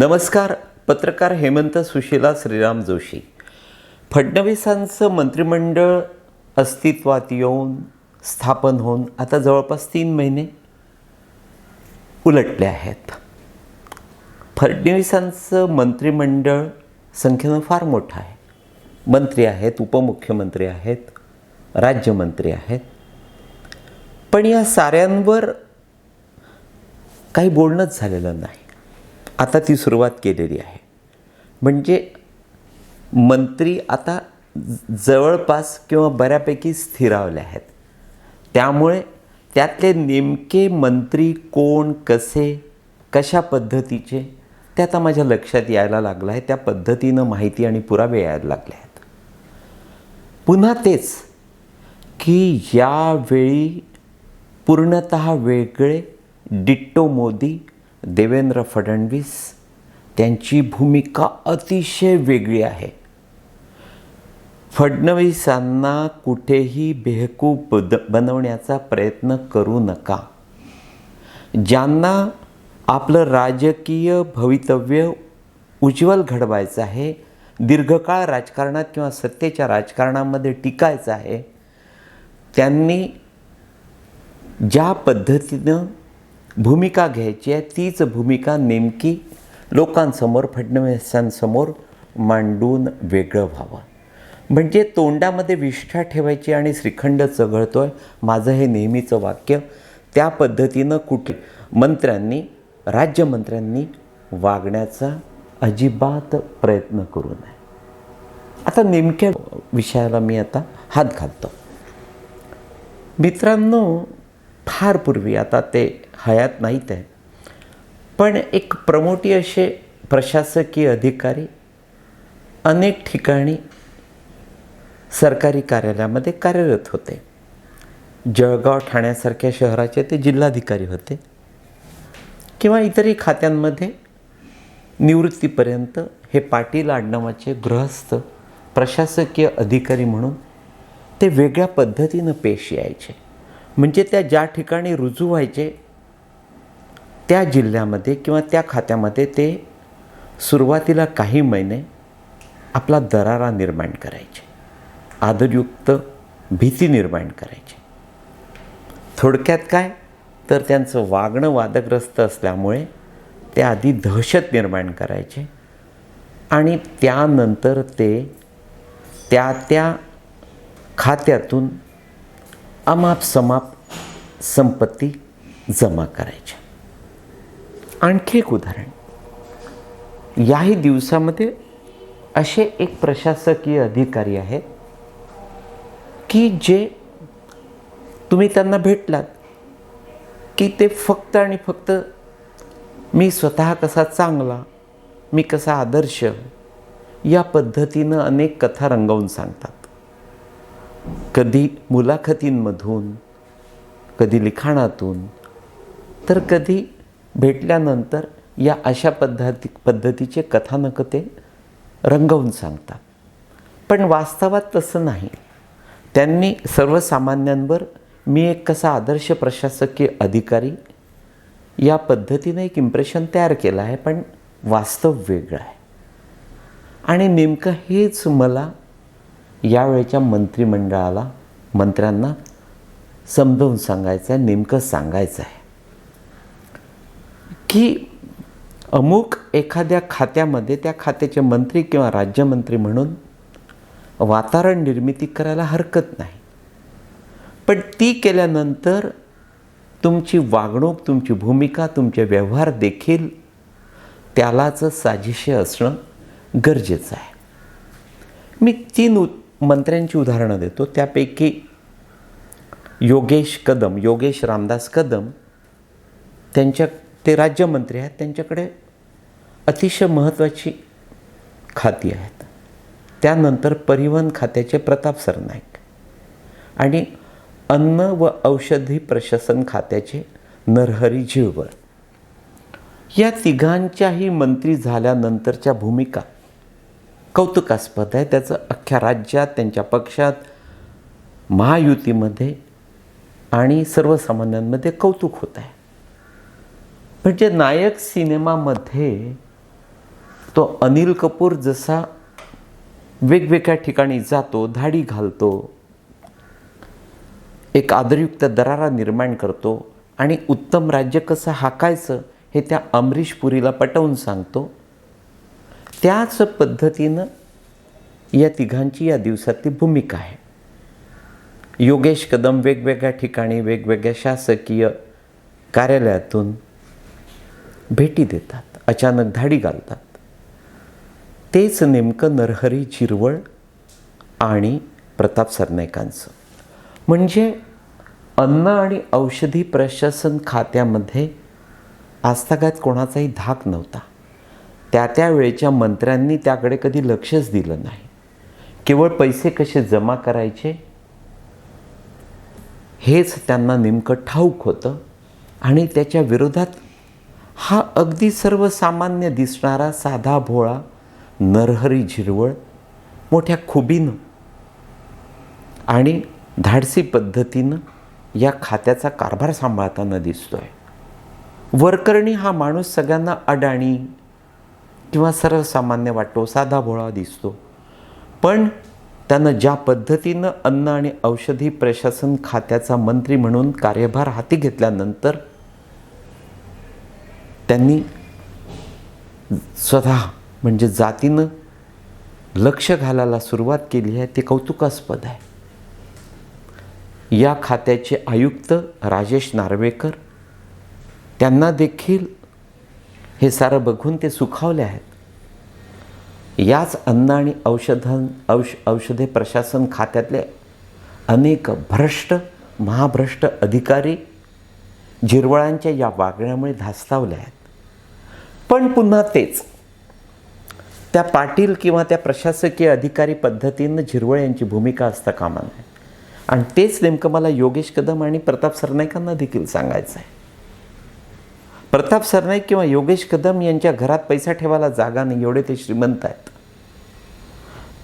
नमस्कार पत्रकार हेमंत सुशीला श्रीराम जोशी. फडणवीसांचं मंत्रिमंडळ अस्तित्वात येऊन स्थापन होऊन आता जवळपास तीन महिने उलटले आहेत. फडणवीसांचं मंत्रिमंडळ संख्येनं फार मोठं आहे. मंत्री आहेत उपमुख्यमंत्री आहेत राज्यमंत्री आहेत. पण या साऱ्यांवर काही बोलणंच झालेलं नाही. आता ती सुरुवात केलेली आहे. म्हणजे मंत्री आता ज- जवळपास किंवा बऱ्यापैकी स्थिरावले आहेत. त्यामुळे त्यातले नेमके मंत्री कोण कसे कशा पद्धतीचे ते आता माझ्या लक्षात यायला लागलं आहे. त्या पद्धतीनं माहिती आणि पुरावे यायला लागले आहेत. पुन्हा तेच की यावेळी पूर्णत वेगळे डिट्टो मोदी देवेंद्र फडणवीस त्यांची भूमिका अतिशय वेगळी आहे. फडणवीसांना कुठेही बेहकूब बद बनवण्याचा प्रयत्न करू नका. ज्यांना आपलं राजकीय भवितव्य उज्ज्वल घडवायचं आहे दीर्घकाळ राजकारणात किंवा सत्तेच्या राजकारणामध्ये टिकायचं आहे त्यांनी ज्या पद्धतीनं भूमिका घ्यायची आहे तीच भूमिका नेमकी लोकांसमोर फडणवीसांसमोर मांडून वेगळं व्हावं. म्हणजे तोंडामध्ये विष्ठा ठेवायची आणि श्रीखंड चघळतो आहे माझं हे नेहमीचं वाक्य. त्या पद्धतीनं कुठे मंत्र्यांनी राज्यमंत्र्यांनी वागण्याचा अजिबात प्रयत्न करू नये. आता नेमक्या विषयाला मी आता हात घालतो. मित्रांनो फार पूर्वी आता ते हयात नाहीत आहे. पण एक प्रमोटी असे प्रशासकीय अधिकारी अनेक ठिकाणी सरकारी कार्यालयामध्ये कार्यरत होते. जळगाव ठाण्यासारख्या शहराचे ते जिल्हाधिकारी होते किंवा इतरही खात्यांमध्ये निवृत्तीपर्यंत हे पाटील आडनावाचे गृहस्थ प्रशासकीय अधिकारी म्हणून ते वेगळ्या पद्धतीनं पेश यायचे. म्हणजे त्या ज्या ठिकाणी रुजू व्हायचे त्या जिल्ह्यामध्ये किंवा त्या खात्यामध्ये ते सुरुवातीला काही महिने आपला दरारा निर्माण करायचे. आदरयुक्त भीती निर्माण करायचे. थोडक्यात काय? तर त्यांचं वागणं वादग्रस्त असल्यामुळे ते आधी दहशत निर्माण करायचे आणि त्यानंतर ते त्या त्या खात्यातून अमाप समाप संपत्ती जमा करायच्या आणखी एक उदाहरण. याही दिवसामध्ये असे एक प्रशासकीय अधिकारी आहेत की जे तुम्ही त्यांना भेटलात की ते फक्त आणि फक्त मी स्वतः कसा चांगला मी कसा आदर्श या पद्धतीनं अनेक कथा रंगवून सांगतात. कधी मुलाखतींमधून कधी लिखाणातून तर कधी भेटल्यानंतर या अशा पद्धती पद्धतीचे कथानक ते रंगवून सांगतात. पण वास्तवात तसं नाही. त्यांनी सर्वसामान्यांवर मी एक कसा आदर्श प्रशासकीय अधिकारी या पद्धतीने एक इम्प्रेशन तयार केलं आहे पण वास्तव वेगळं आहे. आणि नेमकं हेच मला यावेळेच्या मंत्रिमंडळाला मंत्र्यांना समजावून सांगायचं आहे नेमकं सांगायचं आहे की अमुक एखाद्या खात्यामध्ये त्या खात्याचे मंत्री किंवा राज्यमंत्री म्हणून वातावरण निर्मिती करायला हरकत नाही. पण ती केल्यानंतर तुमची वागणूक तुमची भूमिका तुमचे व्यवहार देखील त्यालाच साजिशे असणं गरजेचं आहे. मी तीन उ मंत्र्यांची उदाहरणं देतो. त्यापैकी योगेश कदम योगेश रामदास कदम त्यांच्या ते राज्यमंत्री आहेत त्यांच्याकडे अतिशय महत्त्वाची खाती आहेत. त्यानंतर परिवहन खात्याचे प्रताप सरनाईक आणि अन्न व औषधी प्रशासन खात्याचे नरहरी झिळवळ या तिघांच्याही मंत्री झाल्यानंतरच्या भूमिका कौतुकास्पद आहे. त्याचं अख्ख्या राज्यात त्यांच्या पक्षात महायुतीमध्ये आणि सर्वसामान्यांमध्ये कौतुक होत आहे. म्हणजे नायक सिनेमामध्ये तो अनिल कपूर जसा वेगवेगळ्या ठिकाणी जातो धाडी घालतो एक आदरयुक्त दरारा निर्माण करतो आणि उत्तम राज्य कसं हाकायचं हे त्या अमरीश पुरीला पटवून सांगतो त्याच पद्धतीनं या तिघांची या दिवसातली भूमिका आहे. योगेश कदम वेगवेगळ्या ठिकाणी वेगवेगळ्या शासकीय कार्यालयातून भेटी देतात अचानक धाडी घालतात. तेच नेमकं नरहरी चिरवळ आणि प्रताप सरनाईकांचं. म्हणजे अन्न आणि औषधी प्रशासन खात्यामध्ये आजतागायत कोणाचाही धाक नव्हता. त्या त्या वेळेच्या मंत्र्यांनी त्याकडे कधी लक्षच दिलं नाही. केवळ पैसे कसे जमा करायचे? हेच त्यांना नेमकं ठाऊक होतं आणि त्याच्या विरोधात हा अगदी सर्वसामान्य दिसणारा साधा भोळा नरहरी झिरवळ मोठ्या खुबीनं आणि धाडसी पद्धतीनं या खात्याचा कारभार सांभाळताना दिसतोय. वरकरणी हा माणूस सगळ्यांना अडाणी किंवा सर्वसामान्य वाटतो साधा भोळा दिसतो. पण त्यानं ज्या पद्धतीनं अन्न आणि औषधी प्रशासन खात्याचा मंत्री म्हणून कार्यभार हाती घेतल्यानंतर त्यांनी स्वतः म्हणजे जातीनं लक्ष घालायला सुरुवात केली आहे. ते कौतुकास्पद आहे. या खात्याचे आयुक्त राजेश नार्वेकर त्यांना देखील हे सारं बघून ते सुखावले आहेत. याच अन्न आणि औषधां औष औषधे प्रशासन खात्यातले अनेक भ्रष्ट महाभ्रष्ट अधिकारी जिरवळांच्या या वागण्यामुळे धास्तावले आहेत. पण पुन्हा तेच. त्या पाटील किंवा त्या प्रशासकीय अधिकारी पद्धतीनं झिरवळ यांची भूमिका असता कामा नये आणि तेच नेमकं मला योगेश कदम आणि प्रताप सरनाईकांना देखील सांगायचं आहे प्रताप सरनाईक किंवा योगेश कदम यांच्या घरात पैसा ठेवायला जागा नाही एवढे ते श्रीमंत आहेत.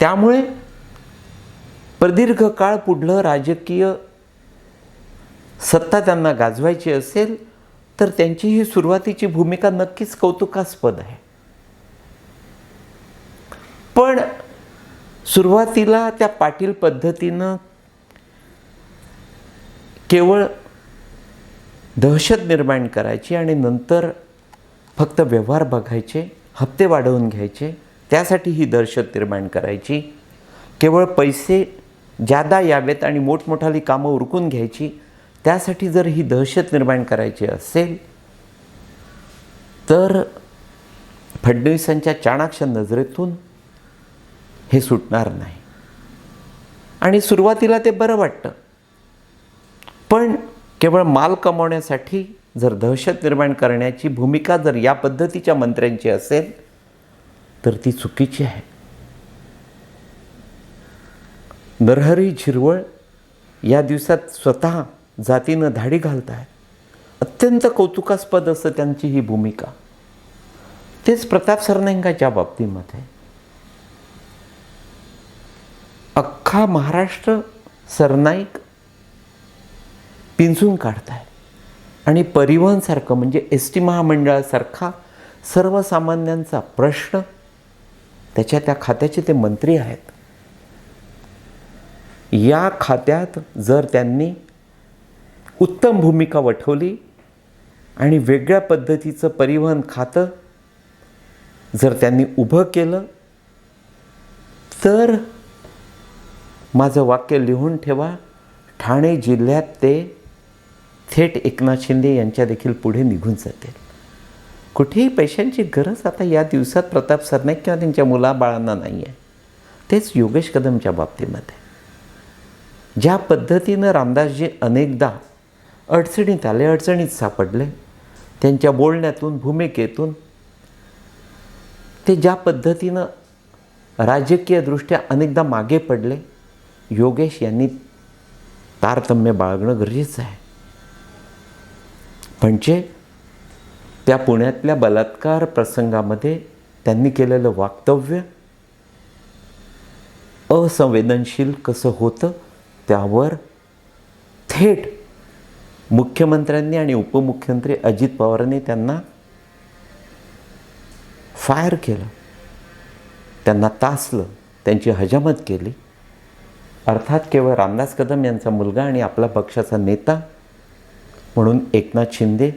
त्यामुळे प्रदीर्घ काळ पुढलं राजकीय सत्ता त्यांना गाजवायची असेल तर त्यांची ही सुरुवातीची भूमिका नक्कीच कौतुकास्पद आहे. पण सुरुवातीला त्या पाटील पद्धतीनं केवळ दहशत निर्माण करायची आणि नंतर फक्त व्यवहार बघायचे हप्ते वाढवून घ्यायचे त्यासाठी ही दहशत निर्माण करायची. केवळ पैसे जादा यावेत आणि मोठमोठाली कामं उरकून घ्यायची त्यासाठी जर ही दहशत निर्माण करायची असेल तर फडणवीसांच्या चाणाक्ष नजरेतून हे सुटणार नाही. आणि सुरुवातीला ते बरं वाटतं. पण केवळ माल कमावण्यासाठी जर दहशत निर्माण करण्याची भूमिका जर या पद्धतीच्या मंत्र्यांची असेल तर ती चुकीची आहे. नरहरी झिरवळ या दिवसात स्वतः जातीनं धाडी घालत आहेत अत्यंत कौतुकास्पद असं त्यांची ही भूमिका. तेच प्रताप सरनाईकाच्या बाबतीमध्ये. अख्खा महाराष्ट्र सरनाईक पिंजून काढताय. आणि परिवहनसारखं म्हणजे एस टी महामंडळासारखा सर्वसामान्यांचा प्रश्न त्याच्या त्या खात्याचे ते मंत्री आहेत. या खात्यात जर त्यांनी उत्तम भूमिका वठवली आणि वेगळ्या पद्धतीचं परिवहन खातं जर त्यांनी उभं केलं तर माझं वाक्य लिहून ठेवा. ठाणे जिल्ह्यात ते थेट एकनाथ शिंदे यांच्या देखील पुढे निघून जातील. कुठेही पैशांची गरज आता या दिवसात प्रताप सरनाईक किंवा त्यांच्या मुलाबाळांना नाही आहे तेच योगेश कदमच्या बाबतीमध्ये. ज्या पद्धतीनं रामदासजी अनेकदा अडचणीत आले अडचणीत सापडले. त्यांच्या बोलण्यातून भूमिकेतून ते ज्या पद्धतीनं राजकीयदृष्ट्या अनेकदा मागे पडले योगेश यांनी तारतम्य बाळगणं गरजेचं आहे. म्हणजे त्या पुण्यातल्या बलात्कार प्रसंगामध्ये त्यांनी केलेलं वाक्तव्य असंवेदनशील कसं होतं त्यावर थेट मुख्यमंत्र्यांनी आणि उपमुख्यमंत्री अजित पवारांनी त्यांना फायर केलं. त्यांना तासलं. त्यांची हजामत केली. अर्थात केवळ रामदास कदम यांचा मुलगा आणि आपला पक्षाचा नेता म्हणून एकनाथ शिंदे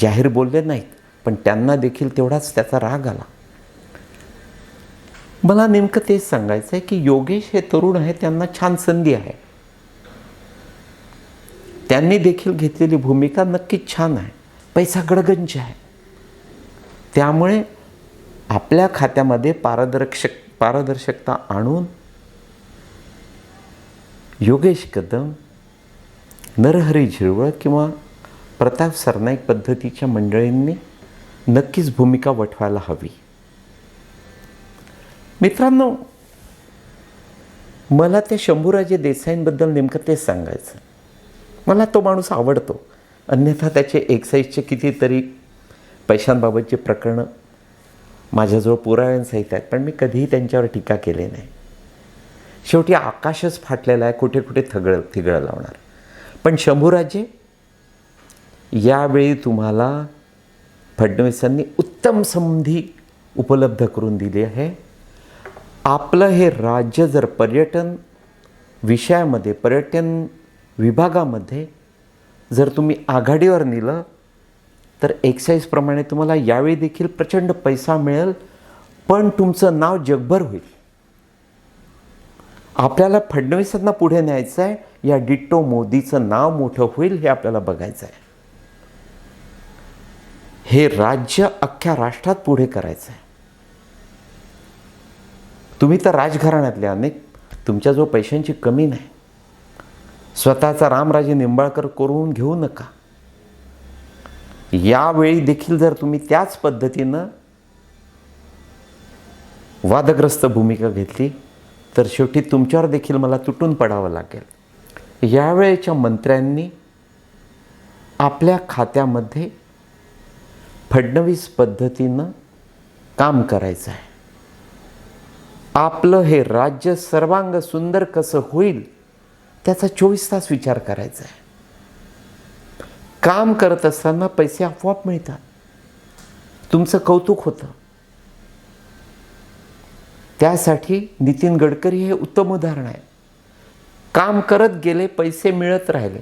जाहीर बोलले नाहीत पण त्यांना देखील तेवढाच त्याचा राग आला. मला नेमकं तेच सांगायचं आहे की योगेश हे तरुण आहे त्यांना छान संधी आहे. त्यांनी देखील घेतलेली भूमिका नक्कीच छान आहे. पैसा गडगंज आहे. त्यामुळे आपल्या खात्यामध्ये पारदर्शक पारदर्शकता आणून योगेश कदम नरहरी झिरवळ किंवा प्रताप सरनाईक पद्धतीच्या मंडळींनी नक्कीच भूमिका वठवायला हवी. मित्रांनो मला त्या शंभूराजे देसाईंबद्दल नेमकं तेच सांगायचं मला तो माणूस आवडतो. अन्यथा त्याचे एक्साईजचे कितीतरी पैशांबाबतचे प्रकरणं माझ्याजवळ पुराव्यांसहित आहेत पण मी कधीही त्यांच्यावर टीका केली नाही. शेवटी आकाशच फाटलेलं आहे कुठे कुठे थगळ थिगळं लावणार. पण शंभूराजे यावेळी तुम्हाला फडणवीसांनी उत्तम संधी उपलब्ध करून दिली आहे. आपलं हे राज्य जर पर्यटन विषयामध्ये पर्यटन विभागामध्ये जर तुम्ही आघाडीवर नेलं तर एक्साईजप्रमाणे तुम्हाला यावेळी देखील प्रचंड पैसा मिळेल पण तुमचं नाव जगभर होईल. आपल्याला फडणवीसांना पुढे न्यायचं आहे या डिट्टो मोदीचं नाव मोठं होईल हे आपल्याला बघायचं आहे. हे राज्य अख्ख्या राष्ट्रात पुढे करायचं आहे. तुम्ही तर राजघराण्यातले अनेक तुमच्याजवळ पैशांची कमी नाही. स्वतःचा रामराजे निंबाळकर करून घेऊ नका. यावेळी देखील जर तुम्ही त्याच पद्धतीनं वादग्रस्त भूमिका घेतली तर शेवटी तुमच्यावर देखील मला तुटून पडावं लागेल. यावेळेच्या मंत्र्यांनी आपल्या खात्यामध्ये फडणवीस पद्धतीनं काम करायचं आहे आपलं हे राज्य सर्वांग सुंदर कसं होईल त्याचा चोवीस तास विचार करायचा आहे. काम करत असताना पैसे आपोआप मिळतात. तुमचं कौतुक होतं. त्यासाठी नितीन गडकरी हे उत्तम उदाहरण आहे. काम करत गेले पैसे मिळत राहिले.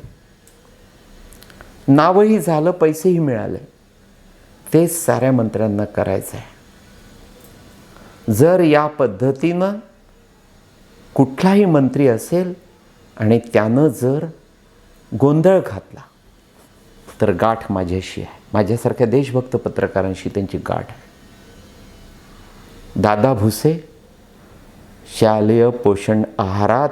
नावही झालं पैसेही मिळाले. तेच साऱ्या मंत्र्यांना करायचं आहे. जर या पद्धतीनं कुठलाही मंत्री असेल आणि त्यानं जर गोंधळ घातला तर गाठ माझ्याशी आहे. माझ्यासारख्या देशभक्त पत्रकारांशी त्यांची गाठ आहे. दादा भुसे शालेय पोषण आहारात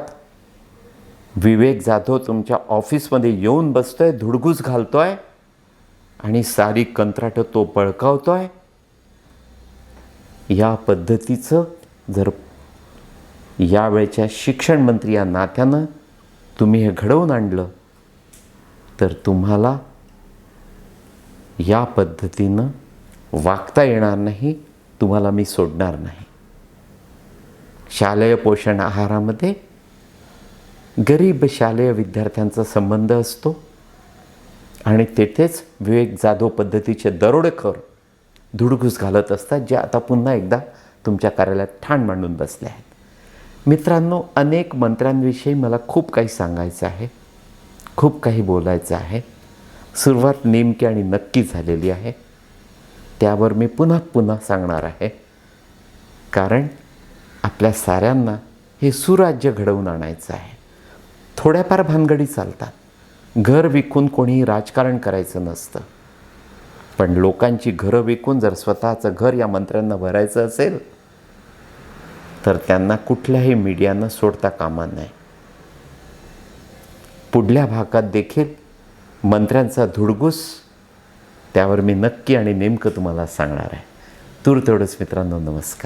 विवेक जाधव तुमच्या ऑफिसमध्ये येऊन बसतोय धुडगूस घालतोय आणि सारी कंत्राटं तो बळकावतोय या पद्धतीचं जर यावेळच्या शिक्षण मंत्री या नात्यानं तुम्ही हे घडवून आणलं तर तुम्हाला या पद्धतीनं वागता येणार नाही तुम्हाला मी सोडणार नाही. शालेय पोषण आहारामध्ये गरीब शालेय विद्यार्थ्यांचा संबंध असतो आणि तेथेच विवेक जाधव पद्धतीचे दरोडेखोर धुडघूस घालत असतात जे आता पुन्हा एकदा तुमच्या कार्यालयात ठाण मांडून बसले आहेत. मित्रांनो अनेक मंत्र्यांविषयी मला खूप काही सांगायचं आहे. खूप काही बोलायचं आहे. सुरुवात नेमकी आणि नक्की झालेली आहे. त्यावर मी पुन्हा पुन्हा सांगणार आहे. कारण आपल्या साऱ्यांना हे सुराज्य घडवून आणायचं आहे. थोड्याफार भानगडी चालतात. घर विकून कोणीही राजकारण करायचं नसतं. पण लोकांची घरं विकून जर स्वतःचं घर या मंत्र्यांना भरायचं असेल तर त्यांना कुठल्याही मीडियानं सोडता कामा नये. पुढल्या भागात देखील मंत्र्यांचा धुडगूस त्यावर मी नक्की आणि नेमकं तुम्हाला सांगणार आहे. तूर तेवढंच मित्रांनो नमस्कार.